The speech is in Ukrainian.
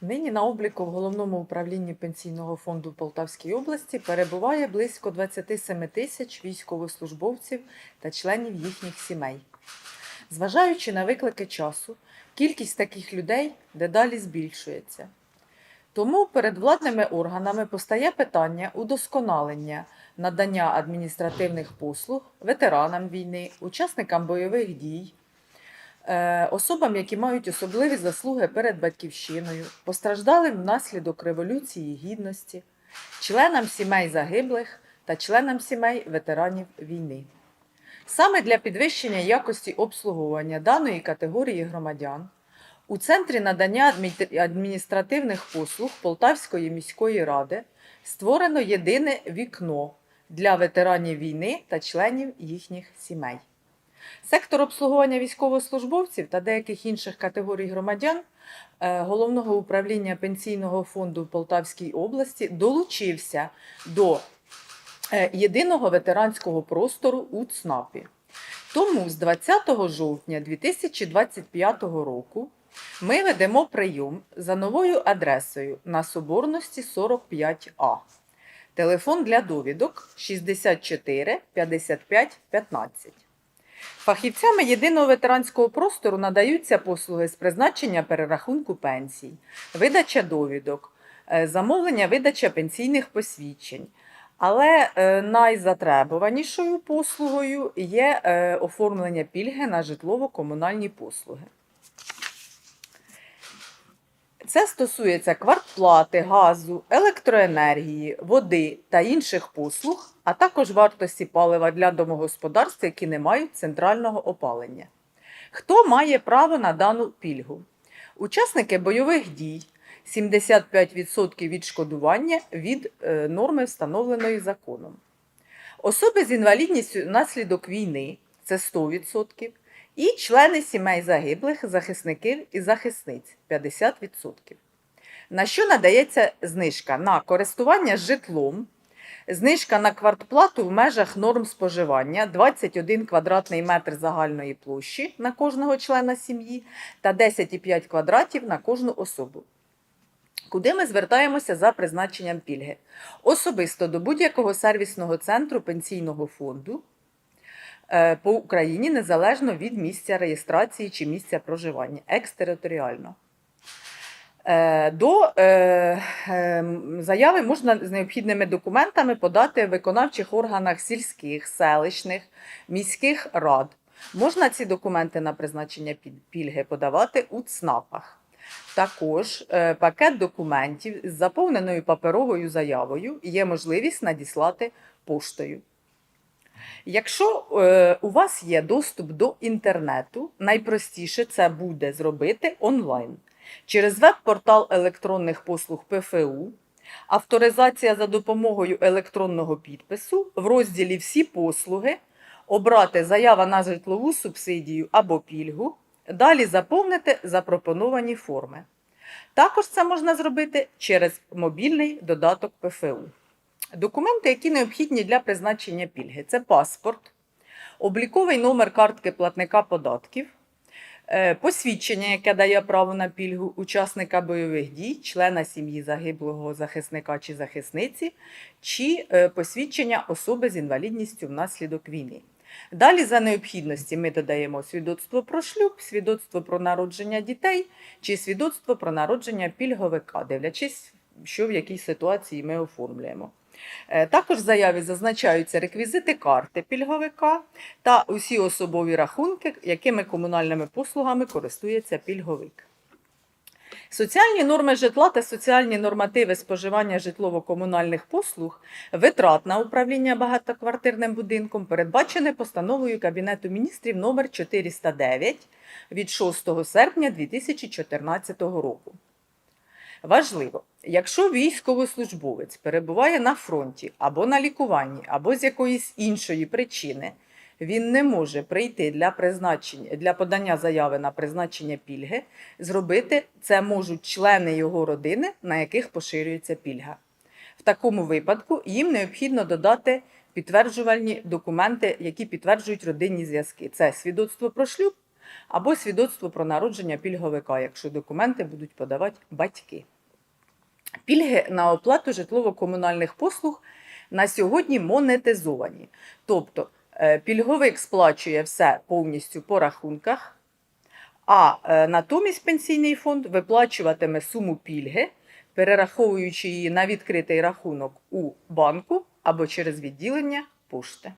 Нині на обліку в головному управлінні пенсійного фонду Полтавській області перебуває близько 27 тисяч військовослужбовців та членів їхніх сімей. Зважаючи на виклики часу, кількість таких людей дедалі збільшується. Тому перед владними органами постає питання удосконалення надання адміністративних послуг ветеранам війни, учасникам бойових дій, особам, які мають особливі заслуги перед батьківщиною, постраждалим внаслідок Революції Гідності, членам сімей загиблих та членам сімей ветеранів війни. Саме для підвищення якості обслуговування даної категорії громадян у Центрі надання адміністративних послуг Полтавської міської ради створено єдине вікно для ветеранів війни та членів їхніх сімей. Сектор обслуговування військовослужбовців та деяких інших категорій громадян е, Головного управління пенсійного фонду в Полтавській області долучився до е, єдиного ветеранського простору у ЦНАПі. Тому з 20 жовтня 2025 року ми ведемо прийом за новою адресою на Соборності 45А. Телефон для довідок 64 55 15. Фахівцями єдиного ветеранського простору надаються послуги з призначення перерахунку пенсій, видача довідок, е, замовлення видача пенсійних посвідчень. Але е, найзатребуванішою послугою є е, оформлення пільги на житлово-комунальні послуги. Це стосується квартплати, газу, електроенергії, води та інших послуг, а також вартості палива для домогосподарств, які не мають центрального опалення. Хто має право на дану пільгу? Учасники бойових дій 75% відшкодування від е, норми, встановленої законом. Особи з інвалідністю внаслідок війни це 100%, і члени сімей загиблих, захисників і захисниць 50%. На що надається знижка на користування житлом, знижка на квартплату в межах норм споживання 21 квадратний метр загальної площі на кожного члена сім'ї та 10,5 квадратів на кожну особу. Куди ми звертаємося за призначенням пільги? Особисто до будь-якого сервісного центру пенсійного фонду е, по Україні незалежно від місця реєстрації чи місця проживання, екстериторіально. Е, До е, е, заяви можна з необхідними документами подати в виконавчих органах сільських, селищних, міських рад. Можна ці документи на призначення пільги подавати у ЦНАПах. Також пакет документів з заповненою паперовою заявою є можливість надіслати поштою. Якщо у вас є доступ до інтернету, найпростіше це буде зробити онлайн через веб-портал електронних послуг ПФУ, авторизація за допомогою електронного підпису в розділі Всі послуги, обрати заява на житлову субсидію або пільгу, далі заповнити запропоновані форми. Також це можна зробити через мобільний додаток ПФУ. Документи, які необхідні для призначення пільги, це паспорт, обліковий номер картки платника податків, посвідчення, яке дає право на пільгу учасника бойових дій, члена сім'ї загиблого захисника чи захисниці, чи е, посвідчення особи з інвалідністю внаслідок війни. Далі, за необхідності, ми додаємо свідоцтво про шлюб, свідоцтво про народження дітей чи свідоцтво про народження пільговика, дивлячись, що в якій ситуації ми оформлюємо. Е, Також в заяві зазначаються реквізити карти пільговика та усі особові рахунки, якими комунальними послугами користується пільговик. Соціальні норми житла та соціальні нормативи споживання житлово-комунальних послуг, витрат на управління багатоквартирним будинком передбачене постановою Кабінету міністрів номер 409 від 6 серпня 2014 року. Важливо, якщо військовослужбовець перебуває на фронті або на лікуванні, або з якоїсь іншої причини, він не може прийти для призначення для подання заяви на призначення пільги. Зробити це можуть члени його родини, на яких поширюється пільга. В такому випадку їм необхідно додати підтверджувальні документи, які підтверджують родинні зв'язки. Це свідоцтво про шлюб або свідоцтво про народження пільговика, якщо документи будуть подавати батьки. Пільги на оплату житлово-комунальних послуг на сьогодні монетизовані. Тобто е, пільговик сплачує все повністю по рахунках, а е, натомість пенсійний фонд виплачуватиме суму пільги, перераховуючи її на відкритий рахунок у банку або через відділення пошти.